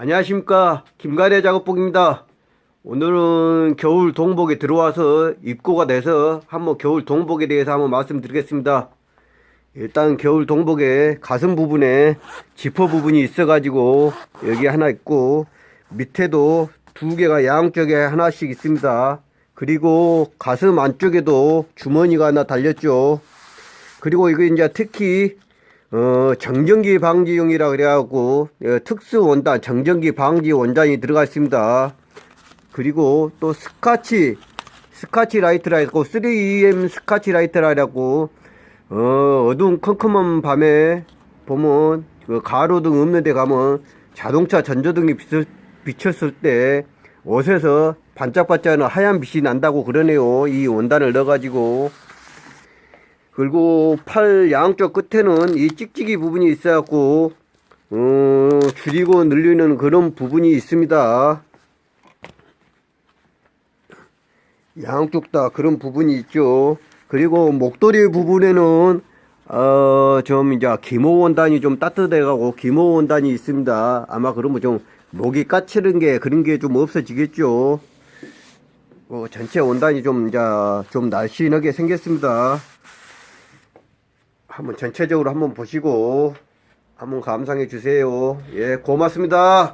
안녕하십니까. 김가래 작업복입니다. 오늘은 겨울 동복에 들어와서 입고가 돼서 한번 겨울 동복에 대해서 한번 말씀드리겠습니다. 일단 겨울 동복에 가슴 부분에 지퍼 부분이 있어 가지고 여기 하나 있고 밑에도 두 개가 양쪽에 하나씩 있습니다. 그리고 가슴 안쪽에도 주머니가 하나 달렸죠. 그리고 이거 이제 특히 어, 정전기 방지용이라 그래갖고 어, 특수 원단 정전기 방지 원단이 들어가 있습니다. 그리고 또 스카치 스카치 라이트라 해갖고 3M 스카치 라이트라 해갖고 어, 어두운 컴컴한 밤에 보면 그 가로등 없는 데 가면 자동차 전조등이 비쳤, 비쳤을 때 옷에서 반짝반짝하는 하얀 빛이 난다고 그러네요. 이 원단을 넣어가지고 그리고 팔 양쪽 끝에는 이 찍찍이 부분이 있어갖고 어, 줄이고 늘리는 그런 부분이 있습니다. 양쪽 다 그런 부분이 있죠. 그리고 목도리 부분에는 어, 좀 이제 기모 원단이 좀 따뜻해 가고 기모 원단이 있습니다. 아마 그러면 좀 목이 까치는 게 그런 게 좀 없어지겠죠. 어, 전체 원단이 좀 이제 좀 날씬하게 생겼습니다. 한번 전체적으로 한번 보시고 한번 감상해 주세요. 예, 고맙습니다.